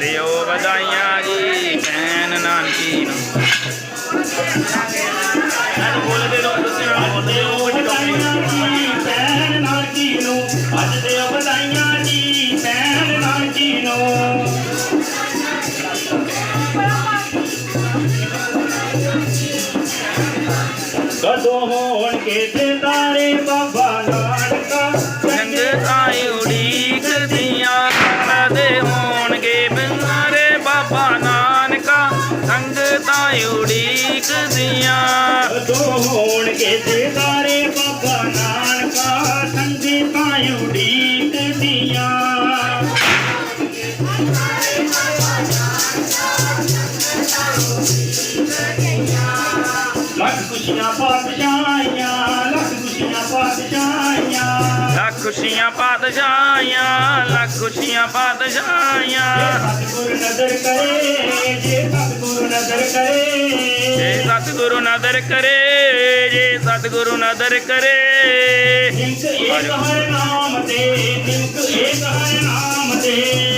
ਦਿਓ ਵਧਾਈਆਂ ਜੀ, ਭੈਣ ਨਾਨਕੀ ਨੂੰ। ਦਿਓ ਜੀ ਨੂੰ ਬੋਲ ਦੇ ਦੋ ਤੁਸੀਂ ਨਾਲ ਬੋਲ ਦਿਓ ਵਧਾਈਆਂ ਜੀ ਭੈਣ ਨਾਨਕੀ ਨੂੰ ਅੱਜ ਦਿਓ ਵਧਾਈਆਂ ਜੀ ਭੈਣ ਨਾਨਕੀ ਨੂੰ ਕਦੋਂ ਹੋਣਗੇ ਤੇ ਤਾਰੇ ਬਾਬਾ ਬਾਬਾ ਨਾਨਕਾ ਸੰਗਤਾਂ ਉਡੀਕਦੀਆਂ ਕਦੋਂ ਹੋਣਗੇ ਤੇ ਤਾਰੇ ਬਾਬਾ ਨਾਨਕਾ ਸੰਗੇ ਤਾਂ ਉਡੀਕਦੀਆਂ ਲੱਖ ਖੁਸ਼ੀਆਂ ਪਾਤਸ਼ਾਹੀਆਂ ਲੱਖ ਖੁਸ਼ੀਆਂ ਪਾਤਸ਼ਾਹੀਆਂ ਖੁਸ਼ੀਆਂ ਪਾਤਸ਼ਾਹੀਆਂ ਲੱਖ ਖੁਸ਼ੀਆਂ ਪਾਤਸ਼ਾਹੀਆਂ। ਸਤਿਗੁਰ ਨਜ਼ਰ ਕਰੇ ਜੇ ਸਤਿਗੁਰ ਨਜ਼ਰ ਕਰੇ। ਜੇ ਸਤਿਗੁਰੂ ਨਦਰ ਕਰੇ ਜੇ ਸਤਿਗੁਰੂ ਨਦਰ ਕਰੇ। ਏਕ ਹਰ ਨਾਮ ਤੇ ਏਕ ਹਰ ਨਾਮ ਤੇ।